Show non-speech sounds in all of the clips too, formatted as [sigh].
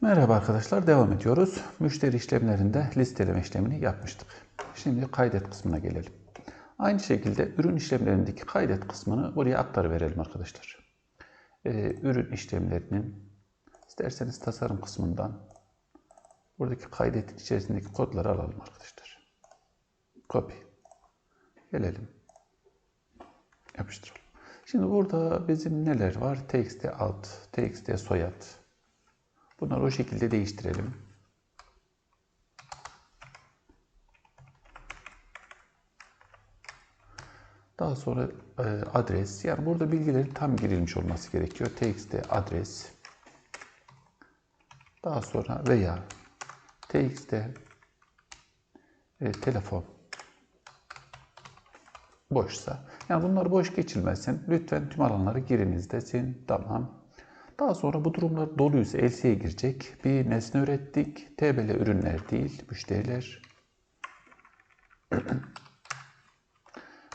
Merhaba arkadaşlar, devam ediyoruz. Müşteri işlemlerinde listeleme işlemini yapmıştık. Şimdi kaydet kısmına gelelim. Aynı şekilde ürün işlemlerindeki kaydet kısmını buraya aktarıverelim arkadaşlar. Ee, ürün işlemlerinin isterseniz tasarım kısmından buradaki kaydetin içerisindeki kodları alalım arkadaşlar. Copy. Gelelim. Yapıştıralım. Şimdi burada bizim neler var? TXT ad, TXT soyad, Bunları o şekilde değiştirelim. Daha sonra e, adres. Yani burada bilgilerin tam girilmiş olması gerekiyor. TXT adres. Daha sonra veya TXT e, telefon boşsa. Yani bunlar boş geçilmesin. Lütfen tüm alanları giriniz desin. Tamam. Daha sonra bu durumlar doluysa LC'ye girecek. Bir nesne ürettik. TBL ürünler değil, müşteriler. [clears throat]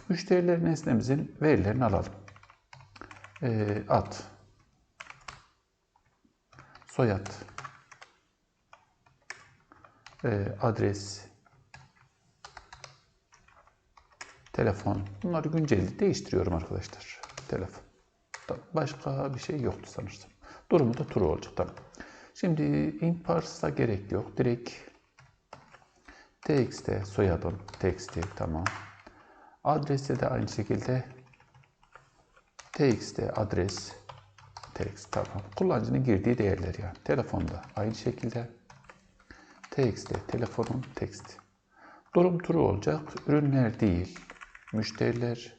Müşteriler nesnemizin verilerini alalım. Ee, ad, soyad, e, adres, telefon. Bunları güncelli değiştiriyorum arkadaşlar. Telefon. Başka bir şey yoktu sanırsam. Durumu da true olacak tamam. Şimdi int pars'a gerek yok. Direkt txt soyadım txt tamam. Adreste de aynı şekilde txt adres text tamam. Kullanıcının girdiği değerler yani. Telefonda aynı şekilde txt telefonun text. Durum true olacak. Ürünler değil. Müşteriler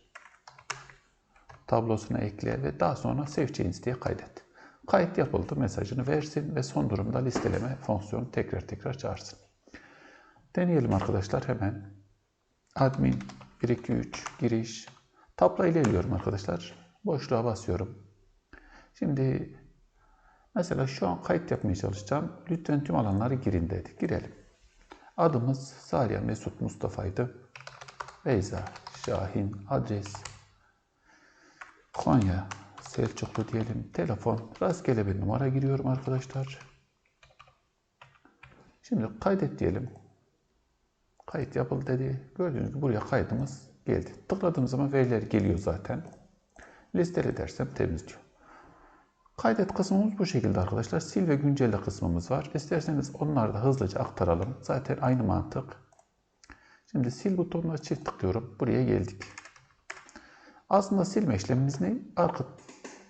tablosuna ekle ve daha sonra save change diye kaydet. Kayıt yapıldı mesajını versin ve son durumda listeleme fonksiyonu tekrar tekrar çağırsın. Deneyelim arkadaşlar hemen. Admin 1, 2, 3 giriş. Tabla ilerliyorum arkadaşlar. Boşluğa basıyorum. Şimdi mesela şu an kayıt yapmaya çalışacağım. Lütfen tüm alanları girin dedi. Girelim. Adımız Saliha Mesut Mustafa'ydı. Beyza Şahin adres Konya Selçuklu diyelim. Telefon. Rastgele bir numara giriyorum arkadaşlar. Şimdi kaydet diyelim. Kayıt yapıldı dedi. Gördüğünüz gibi buraya kaydımız geldi. Tıkladığım zaman veriler geliyor zaten. Listele dersem temizliyor. Kaydet kısmımız bu şekilde arkadaşlar. Sil ve güncelle kısmımız var. İsterseniz onları da hızlıca aktaralım. Zaten aynı mantık. Şimdi sil butonuna çift tıklıyorum. Buraya geldik. Aslında silme işlemimiz ne? Arka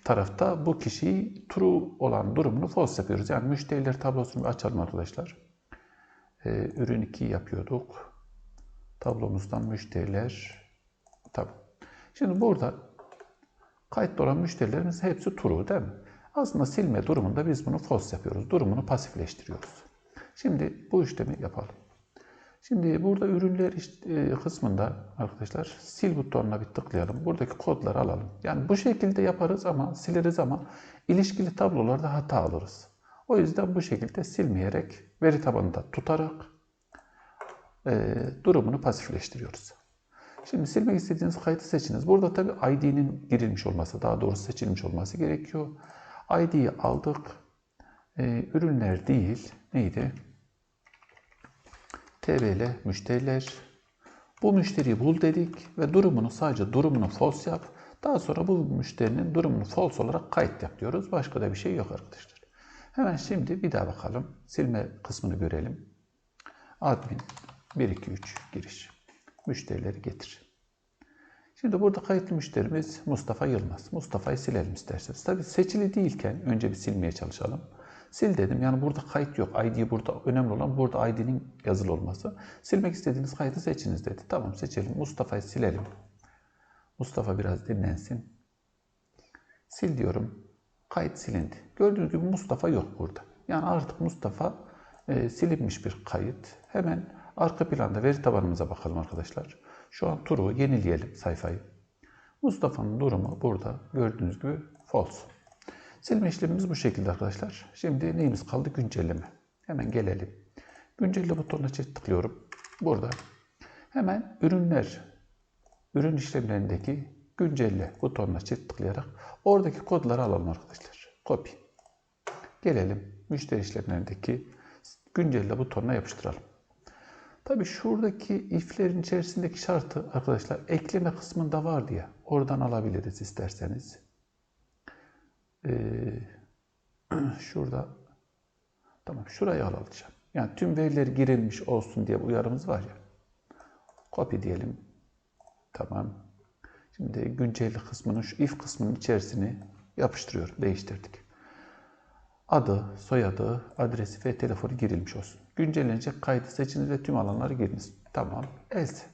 tarafta bu kişiyi true olan durumunu false yapıyoruz. Yani müşteriler tablosunu açalım arkadaşlar. Ee, ürün 2 yapıyorduk. Tablomuzdan müşteriler. Tamam. Şimdi burada kayıtlı olan müşterilerimiz hepsi true değil mi? Aslında silme durumunda biz bunu false yapıyoruz. Durumunu pasifleştiriyoruz. Şimdi bu işlemi yapalım. Şimdi burada ürünler e, kısmında arkadaşlar sil butonuna bir tıklayalım. Buradaki kodları alalım. Yani bu şekilde yaparız ama sileriz ama ilişkili tablolarda hata alırız. O yüzden bu şekilde silmeyerek veri tabanında tutarak e, durumunu pasifleştiriyoruz. Şimdi silmek istediğiniz kaydı seçiniz. Burada tabi ID'nin girilmiş olması, daha doğrusu seçilmiş olması gerekiyor. ID'yi aldık. E, ürünler değil, neydi? TBL müşteriler. Bu müşteriyi bul dedik ve durumunu sadece durumunu false yap. Daha sonra bu müşterinin durumunu false olarak kayıt yap diyoruz. Başka da bir şey yok arkadaşlar. Hemen şimdi bir daha bakalım. Silme kısmını görelim. Admin 1, 2, 3 giriş. Müşterileri getir. Şimdi burada kayıtlı müşterimiz Mustafa Yılmaz. Mustafa'yı silelim isterseniz. Tabi seçili değilken önce bir silmeye çalışalım. Sil dedim. Yani burada kayıt yok. ID burada önemli olan burada ID'nin yazılı olması. Silmek istediğiniz kaydı seçiniz dedi. Tamam seçelim. Mustafa'yı silelim. Mustafa biraz dinlensin. Sil diyorum. Kayıt silindi. Gördüğünüz gibi Mustafa yok burada. Yani artık Mustafa e, silinmiş bir kayıt. Hemen arka planda veri tabanımıza bakalım arkadaşlar. Şu an turu yenileyelim sayfayı. Mustafa'nın durumu burada gördüğünüz gibi false. Silme işlemimiz bu şekilde arkadaşlar. Şimdi neyimiz kaldı? Güncelleme. Hemen gelelim. Güncelle butonuna tıklıyorum. Burada hemen ürünler, ürün işlemlerindeki güncelle butonuna tıklayarak oradaki kodları alalım arkadaşlar. Copy. Gelelim. müşteri işlemlerindeki güncelle butonuna yapıştıralım. Tabii şuradaki iflerin içerisindeki şartı arkadaşlar ekleme kısmında var diye oradan alabiliriz isterseniz. Ee, [clears throat] şurada tamam şurayı alacağım. Yani tüm veriler girilmiş olsun diye uyarımız var ya. Copy diyelim. Tamam. Şimdi güncel kısmının şu if kısmının içerisini yapıştırıyorum. Değiştirdik. Adı, soyadı, adresi ve telefonu girilmiş olsun. Güncellenecek kaydı seçiniz ve tüm alanları giriniz. Tamam. Else.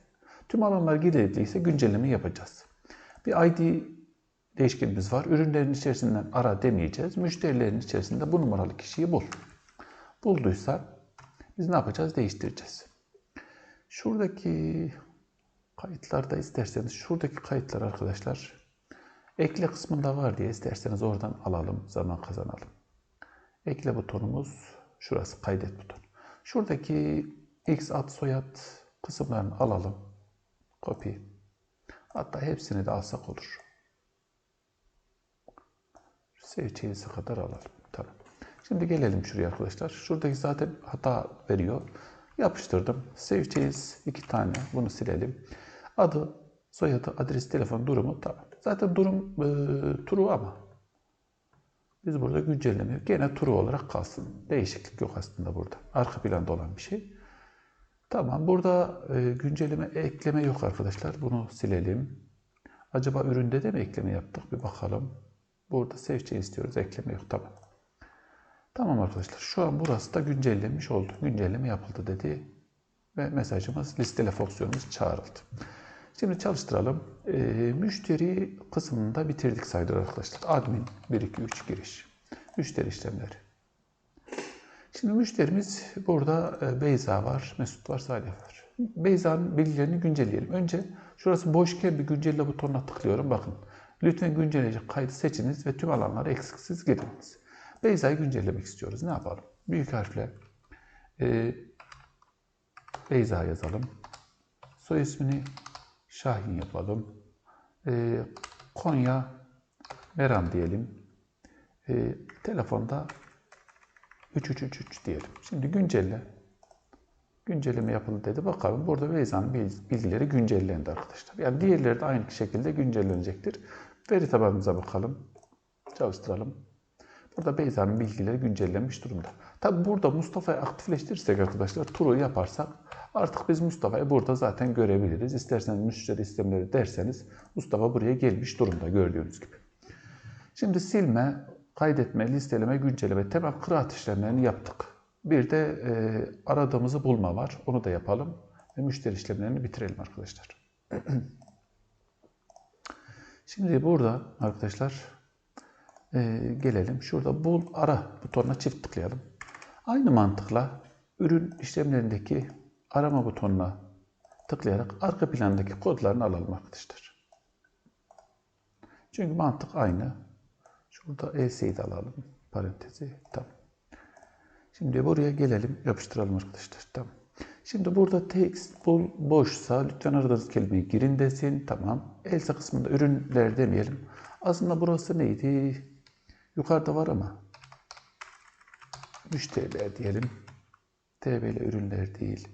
Tüm alanlar girildiyse güncelleme yapacağız. Bir ID değişkenimiz var. Ürünlerin içerisinden ara demeyeceğiz. Müşterilerin içerisinde bu numaralı kişiyi bul. Bulduysa biz ne yapacağız? Değiştireceğiz. Şuradaki kayıtlarda isterseniz şuradaki kayıtlar arkadaşlar ekle kısmında var diye isterseniz oradan alalım, zaman kazanalım. Ekle butonumuz şurası kaydet butonu. Şuradaki X ad soyad kısımlarını alalım. Copy. Hatta hepsini de alsak olur. Seçeğisi kadar alalım. Tamam. Şimdi gelelim şuraya arkadaşlar. Şuradaki zaten hata veriyor. Yapıştırdım. Changes iki tane. Bunu silelim. Adı, soyadı, adres, telefon, durumu tamam. Zaten durum e, true ama biz burada güncelleme yok. Gene true olarak kalsın. Değişiklik yok aslında burada. Arka planda olan bir şey. Tamam. Burada e, güncelleme, ekleme yok arkadaşlar. Bunu silelim. Acaba üründe de mi ekleme yaptık? Bir bakalım. Burada change istiyoruz. Ekleme yok. Tamam. Tamam arkadaşlar. Şu an burası da güncellenmiş oldu. Güncelleme yapıldı dedi. Ve mesajımız listele fonksiyonumuz çağrıldı. Şimdi çalıştıralım. Ee, müşteri kısmında bitirdik sayılır arkadaşlar. Admin 1, 2, 3 giriş. Müşteri işlemleri. Şimdi müşterimiz burada e, Beyza var, Mesut var, Salih var. Beyza'nın bilgilerini güncelleyelim. Önce şurası boşken bir güncelle butonuna tıklıyorum. Bakın. Lütfen güncelleyecek kaydı seçiniz ve tüm alanları eksiksiz giriniz. Beyza'yı güncellemek istiyoruz. Ne yapalım? Büyük harfle e, Beyza yazalım. Soy ismini Şahin yapalım. E, Konya Meram diyelim. E, telefonda 3333 diyelim. Şimdi güncelle. Güncelleme yapıldı dedi. Bakalım burada Beyza'nın bilgileri güncellendi arkadaşlar. Yani diğerleri de aynı şekilde güncellenecektir. Veri tabanımıza bakalım. Çalıştıralım. Burada Beyza'nın bilgileri güncellenmiş durumda. Tabi burada Mustafa'yı aktifleştirirsek arkadaşlar turu yaparsak artık biz Mustafa'yı burada zaten görebiliriz. İsterseniz müşteri istemleri derseniz Mustafa buraya gelmiş durumda gördüğünüz gibi. Şimdi silme, kaydetme, listeleme, güncelleme, temel kıraat işlemlerini yaptık. Bir de e, aradığımızı bulma var. Onu da yapalım. Ve müşteri işlemlerini bitirelim arkadaşlar. [clears throat] Şimdi burada arkadaşlar e, gelelim. Şurada bul ara butonuna çift tıklayalım. Aynı mantıkla ürün işlemlerindeki arama butonuna tıklayarak arka plandaki kodlarını alalım arkadaşlar. Çünkü mantık aynı. Şurada ES'yi de alalım. Parantezi. Tamam. Şimdi buraya gelelim. Yapıştıralım arkadaşlar. Tamam. Şimdi burada text boşsa lütfen aradığınız kelimeyi girin desin. Tamam. Else kısmında ürünler demeyelim. Aslında burası neydi? Yukarıda var ama müşteriler diyelim. TBL ürünler değil.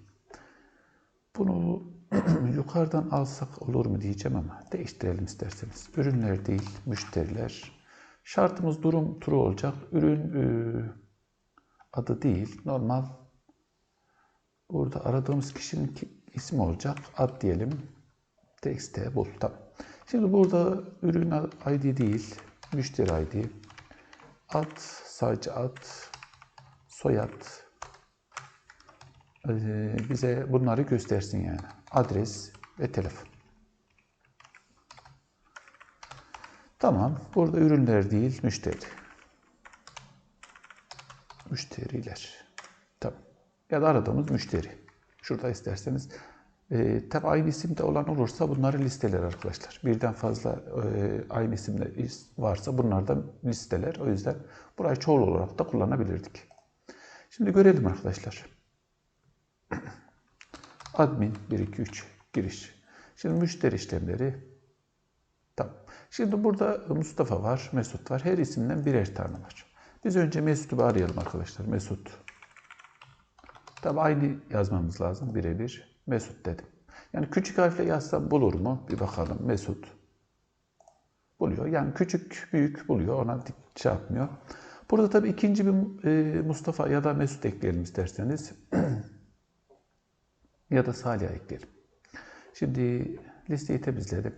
Bunu [clears throat] yukarıdan alsak olur mu diyeceğim ama değiştirelim isterseniz. Ürünler değil, müşteriler. Şartımız durum true olacak. Ürün e, adı değil, normal. Burada aradığımız kişinin ismi olacak. Ad diyelim. Text'e bul. Tamam. Şimdi burada ürün ID değil, müşteri ID. Ad, sadece ad, soyad. Ee, bize bunları göstersin yani. Adres ve telefon. Tamam. Burada ürünler değil, müşteri. Müşteriler. Ya da aradığımız müşteri. Şurada isterseniz e, tabi aynı isimde olan olursa bunları listeler arkadaşlar. Birden fazla e, aynı isimde varsa bunlardan listeler. O yüzden burayı çoğul olarak da kullanabilirdik. Şimdi görelim arkadaşlar. [clears throat] Admin 1, 2, 3 giriş. Şimdi müşteri işlemleri. Tamam. Şimdi burada Mustafa var, Mesut var. Her isimden birer tane var. Biz önce Mesut'u arayalım arkadaşlar. Mesut. Tabi aynı yazmamız lazım birebir. Mesut dedim. Yani küçük harfle yazsam bulur mu? Bir bakalım. Mesut. Buluyor. Yani küçük, büyük buluyor. Ona şey yapmıyor. Burada tabii ikinci bir e, Mustafa ya da Mesut ekleyelim isterseniz. [clears throat] ya da Salih'a ekleyelim. Şimdi listeyi temizledim.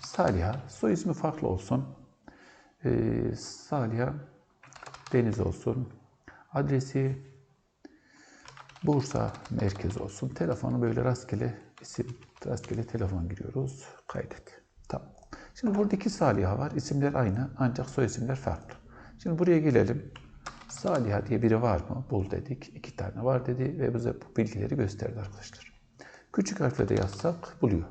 Saliha, soy ismi farklı olsun. Ee, Saliha Deniz olsun. Adresi Bursa merkez olsun. Telefonu böyle rastgele isim, rastgele telefon giriyoruz. Kaydet. Tamam. Şimdi burada iki Saliha var. İsimler aynı ancak soy isimler farklı. Şimdi buraya gelelim. Saliha diye biri var mı? Bul dedik. İki tane var dedi ve bize bu bilgileri gösterdi arkadaşlar. Küçük harfle de yazsak buluyor.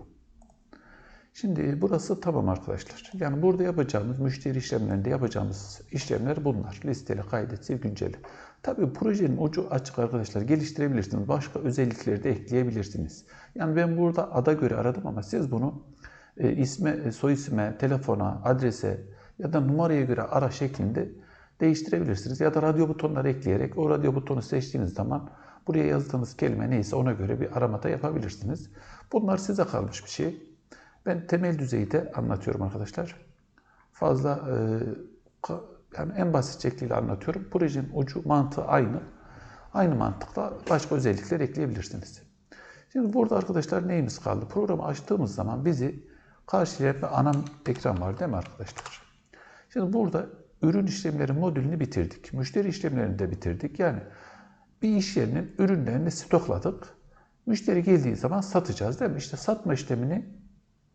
Şimdi burası tamam arkadaşlar. Yani burada yapacağımız müşteri işlemlerinde yapacağımız işlemler bunlar. Listeli, kaydet, sil, güncelle. Tabii projenin ucu açık arkadaşlar. Geliştirebilirsiniz. Başka özellikleri de ekleyebilirsiniz. Yani ben burada ada göre aradım ama siz bunu e, isme, e, soy isme, telefona, adrese ya da numaraya göre ara şeklinde değiştirebilirsiniz. Ya da radyo butonları ekleyerek o radyo butonu seçtiğiniz zaman buraya yazdığınız kelime neyse ona göre bir aramada yapabilirsiniz. Bunlar size kalmış bir şey. Ben temel düzeyde anlatıyorum arkadaşlar. Fazla e, yani en basit şekliyle anlatıyorum. Projenin ucu mantığı aynı. Aynı mantıkla başka özellikler ekleyebilirsiniz. Şimdi burada arkadaşlar neyimiz kaldı? Programı açtığımız zaman bizi karşılayan bir ana ekran var değil mi arkadaşlar? Şimdi burada ürün işlemleri modülünü bitirdik. Müşteri işlemlerini de bitirdik. Yani bir iş yerinin ürünlerini stokladık. Müşteri geldiği zaman satacağız değil mi? İşte satma işlemini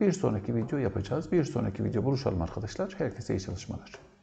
bir sonraki video yapacağız. Bir sonraki video buluşalım arkadaşlar. Herkese iyi çalışmalar.